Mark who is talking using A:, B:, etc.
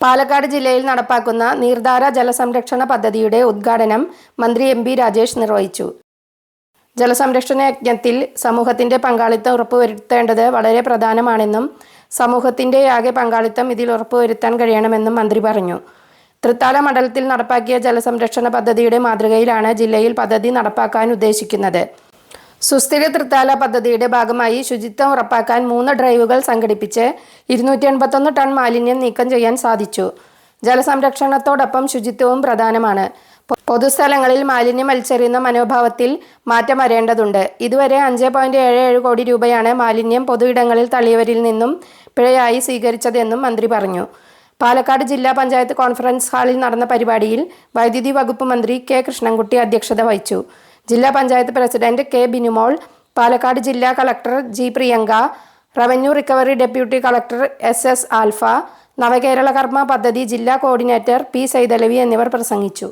A: പാലക്കാട് ജില്ലയിൽ നടപ്പാക്കുന്ന നീർധാര ജലസംരക്ഷണ പദ്ധതിയുടെ ഉദ്ഘാടനം മന്ത്രി എം ബി രാജേഷ് നിർവഹിച്ചു. ജലസംരക്ഷണ യജ്ഞത്തിൽ സമൂഹത്തിന്റെ പങ്കാളിത്തം ഉറപ്പുവരുത്തേണ്ടത് വളരെ പ്രധാനമാണെന്നും സമൂഹത്തിന്റെ ആകെ പങ്കാളിത്തം ഇതിൽ ഉറപ്പുവരുത്താൻ കഴിയണമെന്നും മന്ത്രി പറഞ്ഞു. തൃത്താല മണ്ഡലത്തിൽ നടപ്പാക്കിയ ജലസംരക്ഷണ പദ്ധതിയുടെ മാതൃകയിലാണ് ജില്ലയിൽ പദ്ധതി നടപ്പാക്കാൻ ഉദ്ദേശിക്കുന്നത്. സുസ്ഥിര തൃത്താല പദ്ധതിയുടെ ഭാഗമായി ശുചിത്വം ഉറപ്പാക്കാൻ മൂന്ന് ഡ്രൈവുകൾ സംഘടിപ്പിച്ച് ഇരുന്നൂറ്റി എൺപത്തൊന്ന് ടൺ മാലിന്യം നീക്കം ചെയ്യാൻ സാധിച്ചു. ജലസംരക്ഷണത്തോടൊപ്പം ശുചിത്വവും പ്രധാനമാണ്. പൊതുസ്ഥലങ്ങളിൽ മാലിന്യം വലിച്ചെറിയുന്ന മനോഭാവത്തിൽ മാറ്റം വരേണ്ടതുണ്ട്. ഇതുവരെ അഞ്ച് പോയിന്റ് ഏഴ് ഏഴ് കോടി രൂപയാണ് മാലിന്യം പൊതുയിടങ്ങളിൽ തള്ളിയവരിൽ നിന്നും പിഴയായി സ്വീകരിച്ചതെന്നും മന്ത്രി പറഞ്ഞു. പാലക്കാട് ജില്ലാ പഞ്ചായത്ത് കോൺഫറൻസ് ഹാളിൽ നടന്ന പരിപാടിയിൽ വൈദ്യുതി വകുപ്പ് മന്ത്രി കെ കൃഷ്ണൻകുട്ടി അധ്യക്ഷത വഹിച്ചു. ജില്ലാ പഞ്ചായത്ത് പ്രസിഡന്റ് കെ ബിനുമോൾ പാലക്കാട് ജില്ലാ collector G Priyanka revenue recovery deputy collector S S Alpha Navakerala Karma Padhathi ജില്ലാ കോർഡിനേറ്റർ പി സൈതലവി എന്നിവർ പ്രസംഗിച്ചു.